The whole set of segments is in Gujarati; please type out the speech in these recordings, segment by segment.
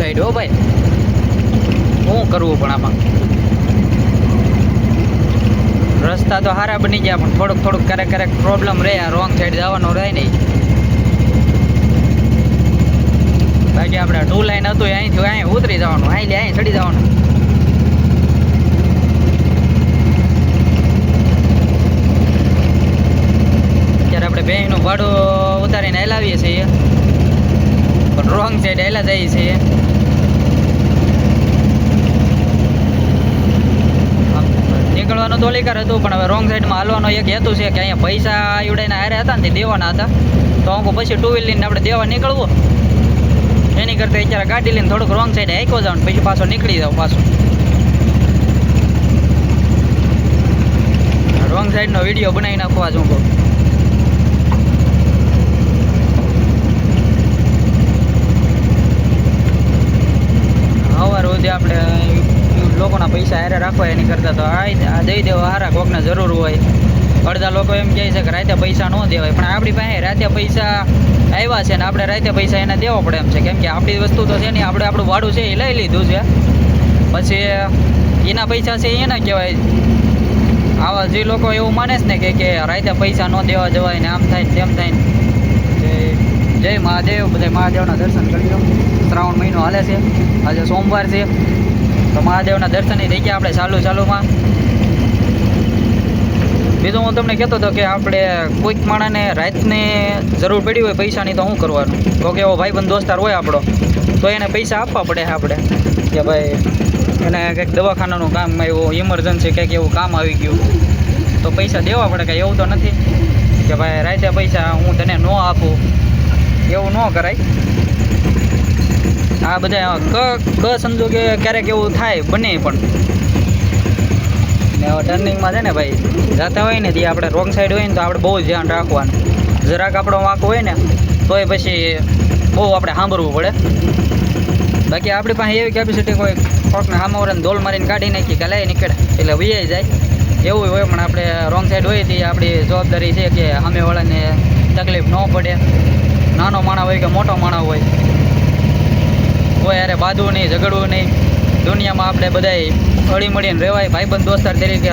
સાઈડ, હો ભાઈ. શું કરવું પણ આમાં? રસ્તા તો સારા બની ગયા, પણ થોડુંક થોડુંક ક્યારેક ક્યારેક પ્રોબ્લેમ રહે, આ રોંગ સાઈડ જવાનું રહે નહીં. બાકી આપણે ટુ લાઈન હતું, અહીંથી અહીં ઉતરી જવાનું અહીં અહીં ચડી જવાનું. ત્યારે આપણે બેંકનું ભાડું ઉતારીને હેલાવીએ છીએ. પણ રોંગ સાઈડ હેલા જઈએ છીએ આમ નીકળવાનું તો લીકર હતું, પણ હવે રોંગ સાઈડમાં હાલવાનો એક હેતુ છે કે અહીંયા પૈસા આવડાઈને હારે હતા ને તે દેવાના હતા. તો હું પછી ટુ વ્હીલ લઈને આપણે દેવા નીકળવું. એની કરતાં અત્યારે ગાડી લઈને થોડુંક રોંગ સાઈડ હાઈકો જાવ પછી પાછો નીકળી જાવ પાછો. રોંગ સાઈડનો વીડિયો બનાવી નાખવા જ હું કહું સવાર સુધી આપણે લોકોના પૈસા હારે રાખવા એની કરતાં તો આ દઈ દેવા હારા કોકને જરૂર હોય. અડધા લોકો એમ કહે છે કે રાતે પૈસા ન દેવાય. પણ આપણી પાસે રાતે પૈસા આવ્યા છે ને આપણે રાતે પૈસા એને દેવો પડે એમ છે. કેમ કે આપણી વસ્તુ તો છે ને, આપણે આપણું ભાડું છે એ લઈ લીધું છે. પછી એના પૈસા છે એને કહેવાય. આવા જે લોકો એવું માને છે ને કે કે રાતે પૈસા ન દેવા જવાય ને આમ થાય ને તેમ થાય ને. જય મહાદેવ. બધા મહાદેવના દર્શન કરી લો. શ્રાવણ મહિનો હાલે છે. આજે સોમવાર છે. તો મહાદેવના દર્શન થઈ ગયા આપણે ચાલુ ચાલુમાં. બીજું હું તમને કહેતો હતો કે આપણે કોઈક માણસને રાતને જરૂર પડી હોય પૈસાની તો શું કરવાનું? તો કે એવો ભાઈબંધ દોસ્તાર હોય આપણો, તો એને પૈસા આપવા પડે આપણે. કે ભાઈ, એને કંઈક દવાખાનાનું કામ એવું ઇમરજન્સી કંઈક એવું કામ આવી ગયું. તો પૈસા દેવા પડે કંઈ એવું તો નથી. કે ભાઈ, રાતે પૈસા હું તને ન આપું. એવું ન કરાય. આ બધા ક ક સમજો કે ક્યારેક એવું થાય, બને પણ. ને ટર્નિંગમાં છે ને ભાઈ, જતા હોય ને તે આપણે રોંગ સાઈડ હોય ને તો આપણે બહુ ધ્યાન રાખવાનું. જરાક આપણો વાંક હોય ને, તોય પછી બહુ આપણે સાંભળવું પડે. બાકી આપણી પાસે એવી કેપેસિટી કોઈ કોકને સામાવરાને ધોલ મારીને કાઢી નાખી કે લઈ નીકળે, એટલે વૈયાઈ જાય. એવું હોય પણ આપણે રોંગ સાઈડ હોય તે આપણી જવાબદારી છે કે સામેવાળાને તકલીફ ન પડે. નાનો માણસ હોય કે મોટો માણસ હોય કોઈ યારે બાંધવું નહીં, ઝઘડવું નહીં. દુનિયામાં આપણે બધાય હળી મળીને રહેવાય. ભાઈબંધ દોસ્તાર તરીકે.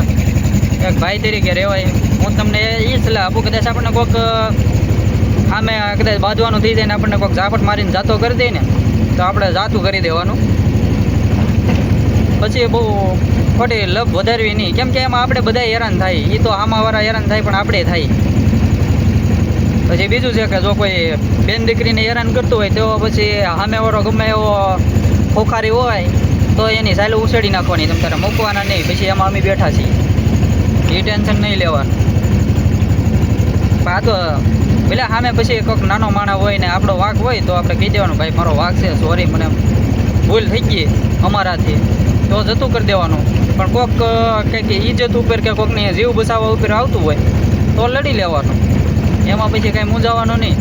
એક ભાઈ તરીકે રહેવાય. હું તમને એ સલાહ આપું, કદાચ આપણને કોઈક સામે કદાચ બાંધવાનું થઈ જાય ને આપણને કોઈક ઝાપટ મારીને જાતો કરી દે ને, તો આપણે જાતું કરી દેવાનું. પછી બહુ ખોટી લપ વધારવી નહીં. કેમ કે એમાં આપણે બધા હેરાન થાય. એ તો આમાવાળા હેરાન થાય, પણ આપણે થાય. પછી બીજું છે કે જો કોઈ બેન દીકરીને હેરાન કરતું હોય તો પછી સામેવાળો ગમે એવો ખોખારી હોય તો એની સાયલું ઉછેડી નાખવાની, તમે તારે મૂકવાના નહીં. પછી એમાં અમે બેઠા છીએ. એ ટેન્શન નહીં લેવાનું. આ તો પેલા સામે પછી કોઈક નાનો માણસ હોય ને આપણો વાઘ હોય તો આપણે કહી દેવાનું, ભાઈ, મારો વાઘ છે સોરી મને ભૂલ થઈ ગઈ અમારાથી. તો જતું કરી દેવાનું. પણ કોઈક કંઈક ઇજ્જત ઉપર કે કોકની જીવ બચાવવા ઉપર આવતું હોય તો લડી લેવાનું. એમાં પછી કાંઈ મૂંઝાવાનું નહીં.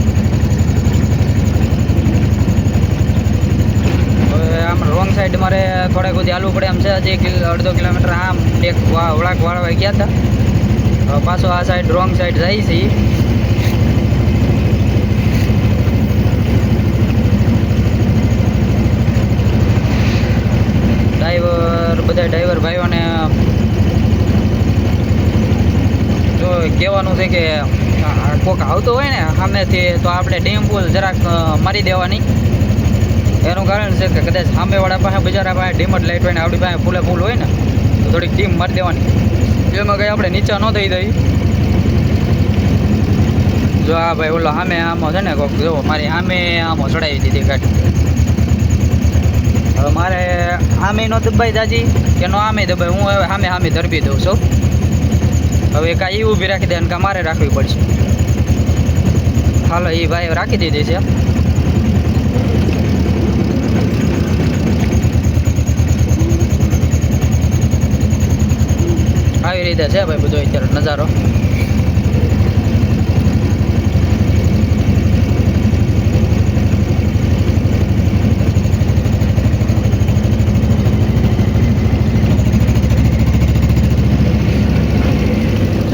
હવે આમ રોંગ સાઈડ મારે થોડાક સુધી હાલવું પડે. એમ છે હજી અડધો કિલોમીટર. આમ એક વળાક વાળવા ગયા હતા. પાછો આ સાઈડ રોંગ સાઈડ જાય છે ડ્રાઈવર બધા ડ્રાઈવર ભાઈઓને જો કહેવાનું છે કે કોક આવતો હોય ને, સામેથી તો આપણે ડીમ પુલ જરાક મારી દેવાની. એનું કારણ છે કે કદાચ સામેવાળા પાસે બજારા પાસે ડીમ જ લાઈટ હોય ને, આપણી પાસે ફૂલે ફૂલ હોય ને, તો થોડીક ડીમ મારી દેવાની. એમાં કંઈ આપણે નીચા ન થઈ દઈ જો આ ભાઈ ઓલો સામે આમો છે ને, કોક જો, મારી સામે આમો ચડાવી દીધી ગાડી હવે મારે આમે નો દબાઈ દાજી, કે નો આમે દબાઈ હું હવે સામે સામે ધરબી દઉં છું. હવે કાંઈ એવું ઊભી રાખી દે કાં મારે રાખવી પડશે. હાલો, એ ભાઈ રાખી દીધી છે. આવી રીતે છે ભાઈ બધો અત્યારે નજારો.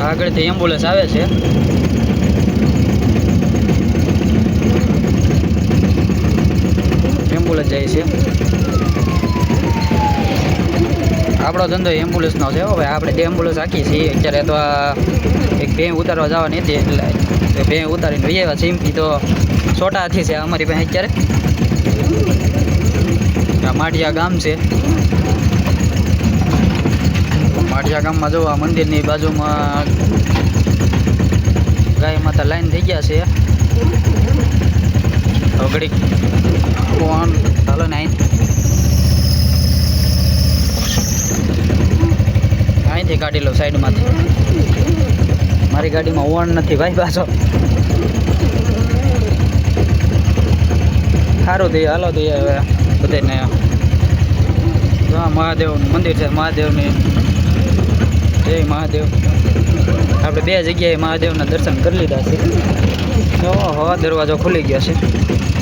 આગળથી એમ્બ્યુલન્સ આવે છે. એમ્બ્યુલન્સ જાય છે. આપણો ધંધો એમ્બ્યુલન્સનો છે હો ભાઈ. આપણે બે એમ્બ્યુલન્સ રાખીએ છીએ. અત્યારે તો એક બે ઉતારવા જવાની હતી એટલે એ ઉતારીને લઈ આવ્યા ચીમકી તો છોટાથી છે અમારી પાસે અત્યારે. આ માઢિયા ગામ છે. માઢિયા ગામમાં જોવા મંદિરની બાજુમાં ગાય માતા લાઈન થઈ ગયા છે. હવે ઘડીક ફોન ચાલો નાઈન. અહીં અહીંથી કાઢી લો સાઈડમાંથી. મારી ગાડીમાં હોર્ન નથી ભાઈ પાછો. સારું થઈ હાલો થઈ હવે બધાને. મહાદેવનું મંદિર છે મહાદેવની. જય મહાદેવ. આપણે બે જગ્યાએ મહાદેવના દર્શન કરી લીધા છે. ઓહો દરવાજો ખુલી ગયો છે.